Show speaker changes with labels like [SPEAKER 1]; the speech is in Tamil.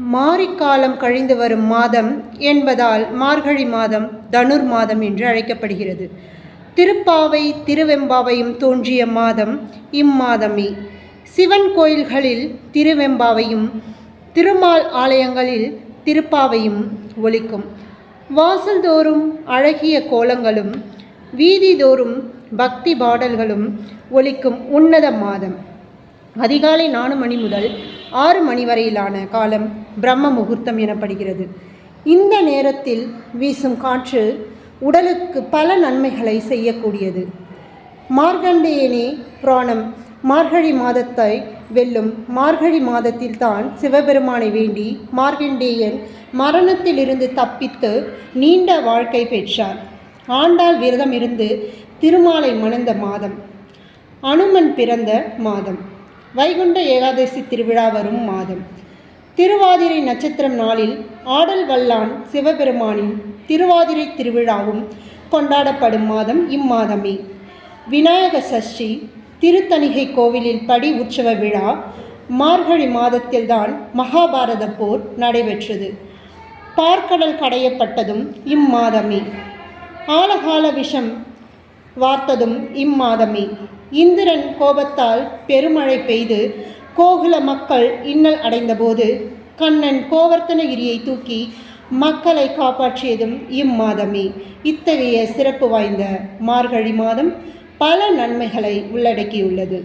[SPEAKER 1] மாரிக்காலம் கழிந்து வரும் மாதம் என்பதால் மார்கழி மாதம் தனுர் மாதம் என்று அழைக்கப்படுகிறது. திருப்பாவை திருவெம்பாவையும் தோன்றிய மாதம் இம்மாதமே. சிவன் கோயில்களில் திருவெம்பாவையும் திருமால் ஆலயங்களில் திருப்பாவையும் ஒலிக்கும். வாசல்தோறும் அழகிய கோலங்களும் வீதிதோறும் பக்தி பாடல்களும் ஒலிக்கும் உன்னத மாதம். அதிகாலை நாலு மணி முதல் ஆறு மணி வரையிலான காலம் பிரம்ம முகூர்த்தம் எனப்படுகிறது. இந்த நேரத்தில் வீசும் காற்று உடலுக்கு பல நன்மைகளை செய்யக்கூடியது. மார்கண்டேயனே புராணம் மார்கழி மாதத்தை வெல்லும் மார்கழி மாதத்தில்தான் சிவபெருமானை வேண்டி மார்கண்டேயன் மரணத்திலிருந்து தப்பித்து நீண்ட வாழ்க்கை பெற்றார். ஆண்டாள் விரதம் இருந்து திருமாலை மணந்த மாதம் அனுமன் பிறந்த மாதம். வைகுண்ட ஏகாதசி திருவிழா வரும் மாதம். திருவாதிரை நட்சத்திரம் நாளில் ஆடல் வல்லான் சிவபெருமானின் திருவாதிரை திருவிழாவும் கொண்டாடப்படும் மாதம் இம்மாதமே. விநாயக சஷ்டி திருத்தணிகை கோவிலில் படி உற்சவ விழா மார்கழி மாதத்தில்தான் மகாபாரத போர் நடைபெற்றது. பார்க்கடல் கடையப்பட்டதும் இம்மாதமே. ஆலகால விஷம் வார்த்ததும் இம்மாதமே. இந்திரன் கோபத்தால் பெருமழை பெய்து கோகுல மக்கள் இன்னல் அடைந்தபோது கண்ணன் கோவர்த்தனகிரியை தூக்கி மக்களை காப்பாற்றியதும் இம்மாதமே. இத்தகைய சிறப்பு வாய்ந்த மார்கழி மாதம் பல நன்மைகளை உள்ளடக்கியுள்ளது.